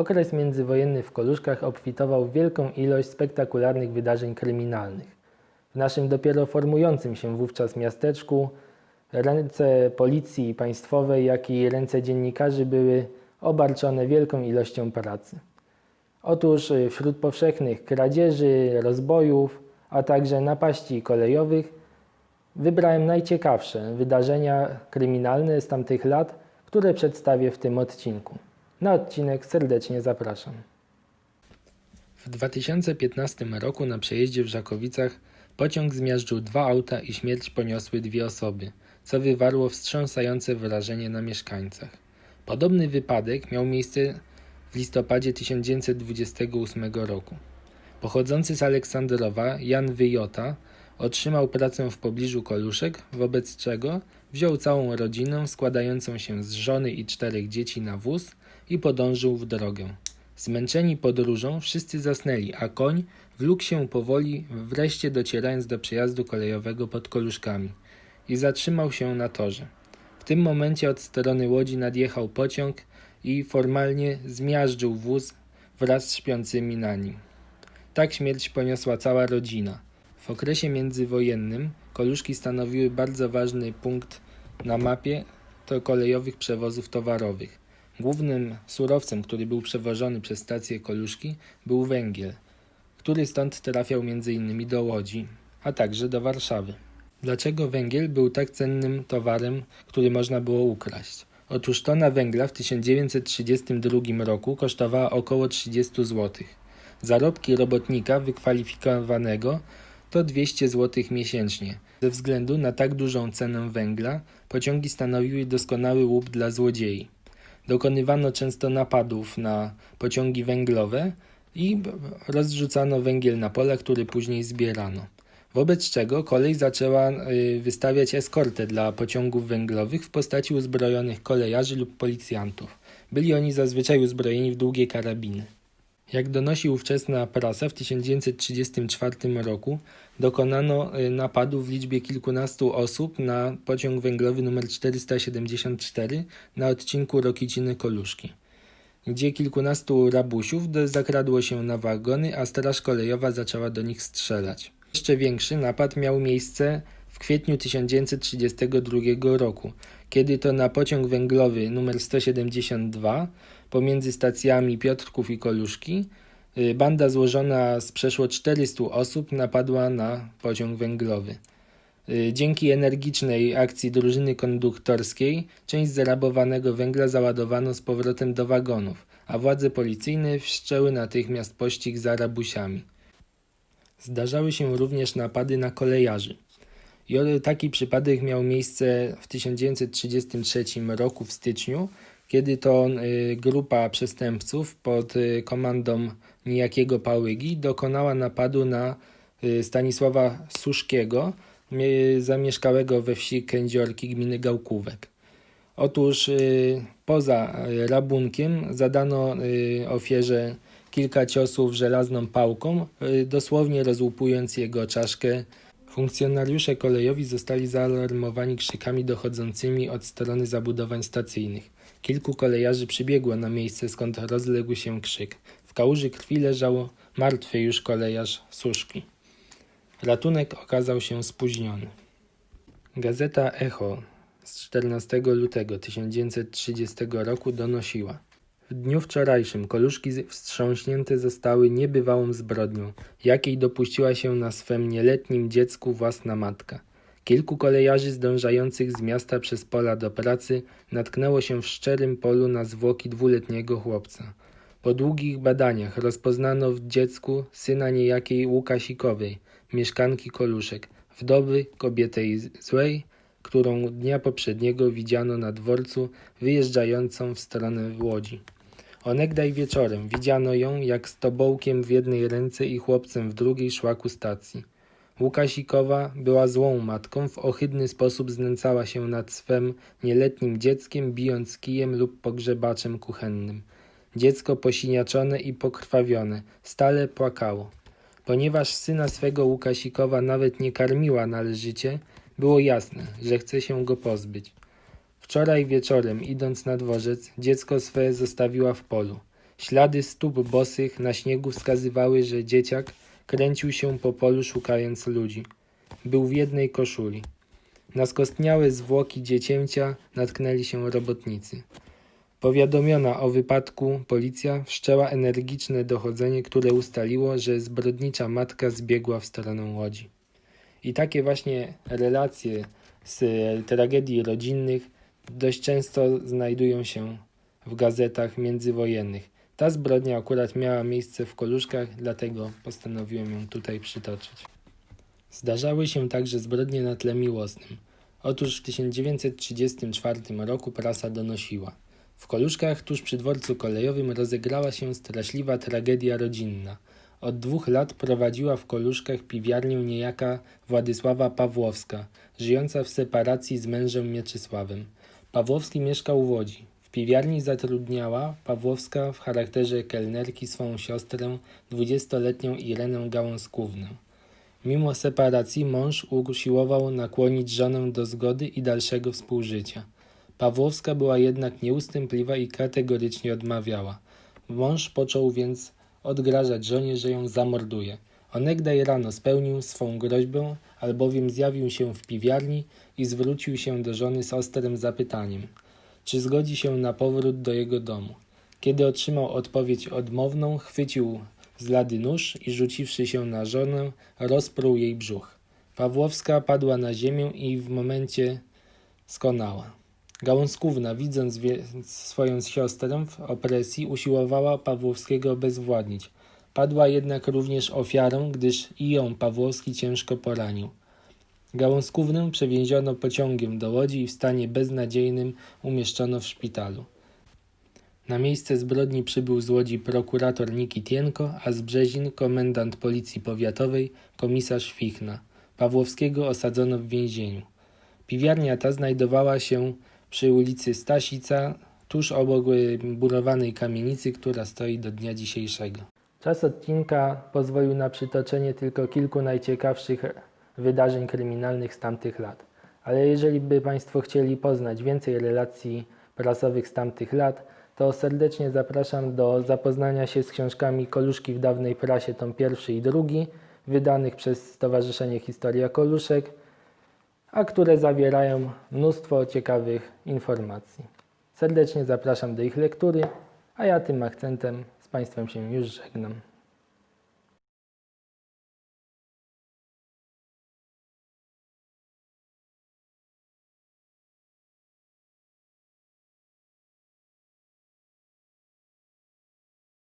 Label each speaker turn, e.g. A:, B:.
A: Okres międzywojenny w Koluszkach obfitował w wielką ilość spektakularnych wydarzeń kryminalnych. W naszym dopiero formującym się wówczas miasteczku ręce policji państwowej, jak i ręce dziennikarzy były obarczone wielką ilością pracy. Otóż y, wśród powszechnych kradzieży, rozbojów, a także napaści kolejowych wybrałem najciekawsze wydarzenia kryminalne z tamtych lat, które przedstawię w tym odcinku. Na odcinek serdecznie zapraszam. W 2015 roku na przejeździe w Żakowicach pociąg zmiażdżył dwa auta i śmierć poniosły dwie osoby, co wywarło wstrząsające wrażenie na mieszkańcach. Podobny wypadek miał miejsce w listopadzie 1928 roku. Pochodzący z Aleksandrowa Jan Wyjota otrzymał pracę w pobliżu Koluszek, wobec czego wziął całą rodzinę składającą się z żony i czterech dzieci na wóz i podążył w drogę. Zmęczeni podróżą wszyscy zasnęli, a koń wlókł się powoli, wreszcie docierając do przejazdu kolejowego pod Koluszkami i zatrzymał się na torze. W tym momencie od strony łodzi nadjechał pociąg i formalnie zmiażdżył wóz wraz z śpiącymi na nim. Tak śmierć poniosła cała rodzina. W okresie międzywojennym Koluszki stanowiły bardzo ważny punkt na mapie to kolejowych przewozów towarowych. Głównym surowcem, który był przewożony przez stację Koluszki, był węgiel, który stąd trafiał m.in. do Łodzi, a także do Warszawy. Dlaczego węgiel był tak cennym towarem, który można było ukraść? Otóż tona węgla w 1932 roku kosztowała około 30 zł. Zarobki robotnika wykwalifikowanego to 200 zł miesięcznie. Ze względu na tak dużą cenę węgla, pociągi stanowiły doskonały łup dla złodziei. Dokonywano często napadów na pociągi węglowe i rozrzucano węgiel na pola, który później zbierano. Wobec czego kolej zaczęła y, wystawiać eskortę dla pociągów węglowych w postaci uzbrojonych kolejarzy lub policjantów. Byli oni zazwyczaj uzbrojeni w długie karabiny. Jak donosi ówczesna prasa, w 1934 roku dokonano y, napadu w liczbie kilkunastu osób na pociąg węglowy nr 474 na odcinku Rokiciny-Koluszki, gdzie kilkunastu rabusiów zakradło się na wagony, a straż kolejowa zaczęła do nich strzelać. Jeszcze większy napad miał miejsce w kwietniu 1932 roku, kiedy to na pociąg węglowy nr 172 pomiędzy stacjami Piotrków i Koluszki y, banda złożona z przeszło 400 osób napadła na pociąg węglowy. Y, Dzięki energicznej akcji drużyny konduktorskiej część zarabowanego węgla załadowano z powrotem do wagonów, a władze policyjne wszczęły natychmiast pościg za rabusiami. Zdarzały się również napady na kolejarzy. Taki przypadek miał miejsce w 1933 roku w styczniu, kiedy to y, grupa przestępców pod y, komandą niejakiego Pałygi dokonała napadu na y, Stanisława Suszkiego, mie- zamieszkałego we wsi Kędziorki gminy Gałkówek. Otóż poza rabunkiem zadano ofierze kilka ciosów żelazną pałką, dosłownie rozłupując jego czaszkę. Funkcjonariusze kolejowi zostali zaalarmowani krzykami dochodzącymi od strony zabudowań stacyjnych. Kilku kolejarzy przybiegło na miejsce, skąd rozległ się krzyk. W kałuży krwi leżał martwy już kolejarz Suszki. Ratunek okazał się spóźniony. Gazeta Echo z 14 lutego 1930 roku donosiła. W dniu wczorajszym koluszki wstrząśnięte zostały niebywałą zbrodnią, jakiej dopuściła się na swem nieletnim dziecku własna matka. Kilku kolejarzy zdążających z miasta przez pola do pracy natknęło się w szczerym polu na zwłoki dwuletniego chłopca. Po długich badaniach rozpoznano w dziecku syna niejakiej Łukasikowej, mieszkanki Koluszek, wdowy kobietej z- złej, którą dnia poprzedniego widziano na dworcu wyjeżdżającą w stronę Łodzi. Onegdaj wieczorem widziano ją, jak z tobołkiem w jednej ręce i chłopcem w drugiej szła ku stacji. Łukasikowa była złą matką, w ohydny sposób znęcała się nad swem nieletnim dzieckiem, bijąc kijem lub pogrzebaczem kuchennym. Dziecko posiniaczone i pokrwawione stale płakało. Ponieważ syna swego Łukasikowa nawet nie karmiła należycie, było jasne, że chce się go pozbyć. Wczoraj wieczorem, idąc na dworzec, dziecko swe zostawiła w polu. Ślady stóp bosych na śniegu wskazywały, że dzieciak kręcił się po polu szukając ludzi. Był w jednej koszuli. Na skostniałe zwłoki dziecięcia natknęli się robotnicy. Powiadomiona o wypadku, policja wszczęła energiczne dochodzenie, które ustaliło, że zbrodnicza matka zbiegła w stronę łodzi. I takie właśnie relacje z e, tragedii rodzinnych dość często znajdują się w gazetach międzywojennych. Ta zbrodnia akurat miała miejsce w Koluszkach, dlatego postanowiłem ją tutaj przytoczyć. Zdarzały się także zbrodnie na tle miłosnym. Otóż w 1934 roku prasa donosiła. W Koluszkach, tuż przy dworcu kolejowym, rozegrała się straszliwa tragedia rodzinna. Od dwóch lat prowadziła w Koluszkach piwiarnię niejaka Władysława Pawłowska, żyjąca w separacji z mężem Mieczysławem. Pawłowski mieszkał w Łodzi. W piwiarni zatrudniała Pawłowska w charakterze kelnerki swą siostrę, dwudziestoletnią Irenę Gałązkównę. Mimo separacji mąż usiłował nakłonić żonę do zgody i dalszego współżycia. Pawłowska była jednak nieustępliwa i kategorycznie odmawiała. Mąż począł więc odgrażać żonie, że ją zamorduje. Onegdaj rano spełnił swą groźbę, albowiem zjawił się w piwiarni i zwrócił się do żony z ostrym zapytaniem, czy zgodzi się na powrót do jego domu. Kiedy otrzymał odpowiedź odmowną, chwycił z lady nóż i rzuciwszy się na żonę, rozpruł jej brzuch. Pawłowska padła na ziemię i w momencie skonała. Gałązkówna, widząc więc swoją siostrę w opresji, usiłowała Pawłowskiego obezwładnić. Padła jednak również ofiarą, gdyż i ją Pawłowski ciężko poranił. Gałązkównę przewieziono pociągiem do Łodzi i w stanie beznadziejnym umieszczono w szpitalu. Na miejsce zbrodni przybył z Łodzi prokurator Nikitienko, a z Brzezin komendant policji powiatowej, komisarz Fichna. Pawłowskiego osadzono w więzieniu. Piwiarnia ta znajdowała się przy ulicy Stasica, tuż obok y, murowanej kamienicy, która stoi do dnia dzisiejszego. Czas odcinka pozwolił na przytoczenie tylko kilku najciekawszych wydarzeń kryminalnych z tamtych lat. Ale jeżeli by Państwo chcieli poznać więcej relacji prasowych z tamtych lat, to serdecznie zapraszam do zapoznania się z książkami Koluszki w dawnej prasie, tom pierwszy i drugi, wydanych przez Stowarzyszenie Historia Koluszek, a które zawierają mnóstwo ciekawych informacji. Serdecznie zapraszam do ich lektury, a ja tym akcentem z Państwem się już żegnam.